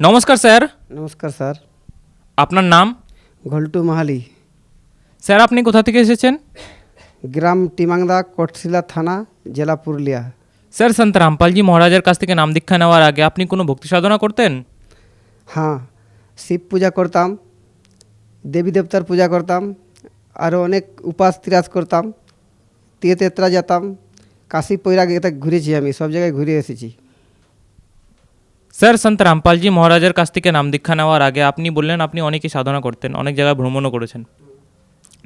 নমস্কার স্যার। নমস্কার স্যার। আপনার নাম? ঘল্টু মাহালি। স্যার আপনি কোথা থেকে এসেছেন? গ্রাম টিমাংদা কোটশিলা থানা জেলা পুরুলিয়া। স্যার সন্ত রামপালজি মহারাজের কাছ থেকে নাম দীক্ষা নেওয়ার আগে আপনি কোনো ভক্তি সাধনা করতেন? হ্যাঁ শিব পূজা করতাম দেবী দেবতার পূজা করতাম আরও অনেক উপাস তিরাজ করতাম তীর্থযাত্রা যেতাম কাশী এটা ঘুরেছি আমি সব জায়গায় ঘুরে এসেছি। স্যার, সন্ত রামপালজি মহারাজের কাছ থেকে নাম দীক্ষা নেওয়ার আগে আপনি বললেন আপনি অনেকই সাধনা করতেন, অনেক জায়গায় ভ্রমণও করেছেন।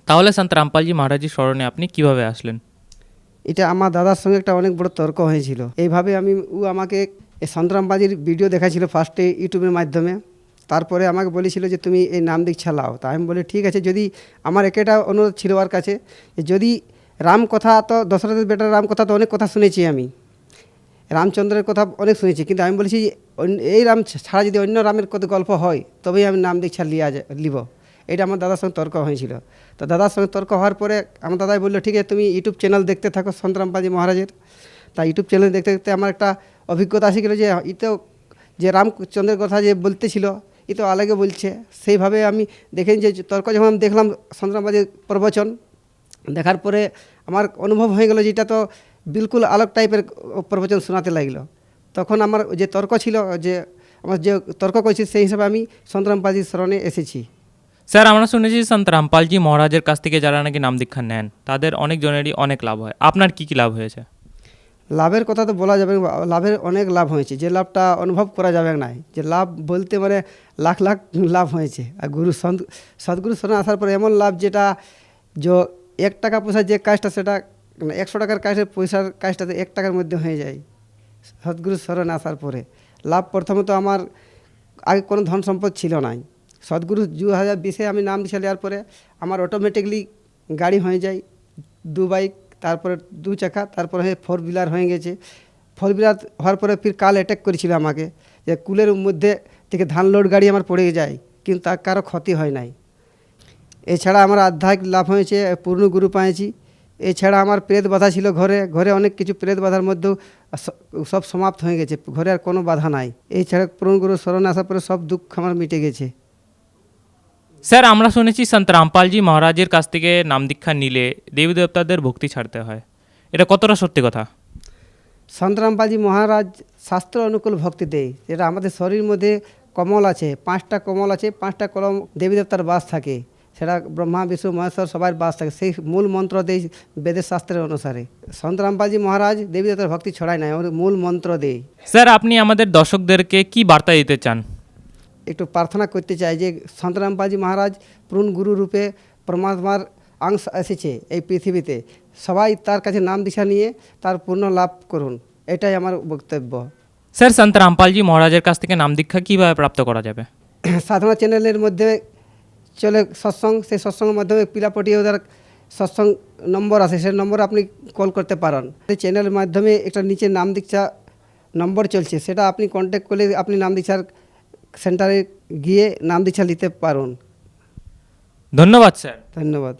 তাহলে সন্ত রামপালজি মহারাজের স্মরণে আপনি কীভাবে আসলেন? এটা আমার দাদার সঙ্গে একটা অনেক বড় তর্ক হয়েছিল। এইভাবে আমি, ও আমাকে এই সন্তরামবাজির ভিডিও দেখাছিল ফার্স্টে ইউটিউবের মাধ্যমে। তারপরে আমাকে বলেছিল যে তুমি এই নাম দীক্ষা লাও। তা আমি বলি, ঠিক আছে, যদি আমার একটা অনুরোধ ছিল ওর কাছে যদি রাম কথা তো, দশরথের বেটার রাম কথা তো অনেক কথা শুনেছি আমি। রামচন্দ্রের কথা অনেক শুনেছি, কিন্তু আমি বলেছি এই রাম ছাড়া যদি অন্য রামের কত গল্প হয়, তবেই আমি নাম দীক্ষা লিয়া লিব। এটা আমার দাদার সঙ্গে তর্ক হয়েছিল। তো দাদার সঙ্গে তর্ক হওয়ার পরে আমার দাদাই বলল, ঠিক আছে, তুমি ইউটিউব চ্যানেল দেখতে থাকো সন্তরামপাজি মহারাজের। তা ইউটিউব চ্যানেল দেখতে দেখতে আমার একটা অভিজ্ঞতা আসে গেলো যে, ই তো, যে রামচন্দ্রের কথা যে বলতেছিল, ই তো আলাগে বলছে। সেইভাবে আমি দেখেন যে তর্ক যখন আমি দেখলাম সন্তরামবাজির প্রবচন, দেখার পরে আমার অনুভব হয়ে গেল যে, এটা তো বিলকুল আলোক টাইপের প্রবচন শোনাতে লাগল। তখন আমার যে তর্ক ছিল যে আমার যে তর্ক করেছি সেই হিসাবে আমি সন্তরামপাজির স্মরণে এসেছি। স্যার আমরা শুনেছি সন্ত রামপালজি মহারাজের কাছ থেকে যারা নাকি নাম দীক্ষা নেন তাদের অনেক জনেরই অনেক লাভ হয়। আপনার কি কি লাভ হয়েছে? লাভের কথা তো বলা যাবে লাভের অনেক লাভ হয়েছে। যে লাভটা অনুভব করা যাবে না যে লাভ বলতে মানে লাখ লাখ লাভ হয়েছে। আর গুরু সন্ত সদ্গুরু শরণে আসার পরে এমন লাভ যেটা যে এক টাকা পয়সা যে কাজটা সেটা মানে একশো টাকার কাজের পয়সার কাজটাতে এক টাকার মধ্যে হয়ে যায়। সদ্গুরু শরণে আসার পরে। লাভ প্রথমত আমার আগে কোনো ধন সম্পদ ছিল নাই। সদ্গুরু দু হাজার বিশে আমি নাম দিশা নেওয়ার পরে আমার অটোমেটিকলি গাড়ি হয়ে যায়, দু বাইক তারপরে দু চাকা, তারপরে হয়ে ফোর হুইলার হয়ে গেছে। ফোর হুইলার হওয়ার পরে ফির কাল অ্যাটাক করেছিল আমাকে যে কুলের মধ্যে থেকে ধান লোড গাড়ি আমার পড়ে যায়, কিন্তু তার কারও ক্ষতি হয় নাই। এছাড়া আমার আধ্যাত্মিক লাভ হয়েছে, পূর্ণ গুরু পেয়েছি এছাড়া আমার প্রেত বাধা ছিল ঘরে ঘরে অনেক কিছু প্রেত বাধার মধ্যেও সব সমাপ্ত হয়ে গেছে ঘরে আর কোনো বাধা নাই। এছাড়া পূর্ণ গুরু স্মরণে আসার পরে সব দুঃখ আমার মিটে গেছে। স্যার আমরা শুনেছি সন্ত রামপালজি মহারাজের কাছ থেকে নাম দীক্ষা নিলে দেবী দেবতাদের ভক্তি ছাড়তে হয়। এটা কতটা সত্যি কথা? সন্তরামবাজি মহারাজ শাস্ত্র অনুকূল ভক্তি দেয় যেটা আমাদের শরীর মধ্যে কমল আছে পাঁচটা কমল আছে পাঁচটা কলম দেবী দেবতার বাস থাকে। সেটা ব্রহ্মা বিষ্ণু মহেশ্বর সবার বাস থাকে। সেই মূল মন্ত্র দেয় বেদের শাস্ত্রের অনুসারে। সন্তরামবাজি মহারাজ দেবী দেবতার ভক্তি ছড়ায় নাই আমাদের মূল মন্ত্র দেয় স্যার আপনি আমাদের দর্শকদেরকে কি বার্তা দিতে চান? একটু প্রার্থনা করতে চাই যে সন্তরামবাজি মহারাজ পূর্ণ গুরু রূপে পরমাত্মার অংশ এসেছে এই পৃথিবীতে। সবাই তার কাছে নাম দিশা নিয়ে তার পূর্ণ লাভ করুন। এটাই আমার বক্তব্য। স্যার সন্ত রামপালজি মহারাজের কাছ থেকে নাম দীক্ষা কীভাবে প্রাপ্ত করা যাবে? সাধনা চ্যানেলের মধ্যে চলে সৎসঙ্গ সেই সৎসঙ্গের মাধ্যমে পিলাপটি ওদের সৎসঙ্গ নম্বর আছে সেই নম্বর আপনি কল করতে পারেন। সেই চ্যানেলের মাধ্যমে একটা নিচে নাম দীক্ষা নম্বর চলছে সেটা আপনি কন্ট্যাক্ট করলে আপনি নাম দীক্ষার সেন্টারে গিয়ে নাম দীক্ষা নিতে পারুন। ধন্যবাদ স্যার। ধন্যবাদ।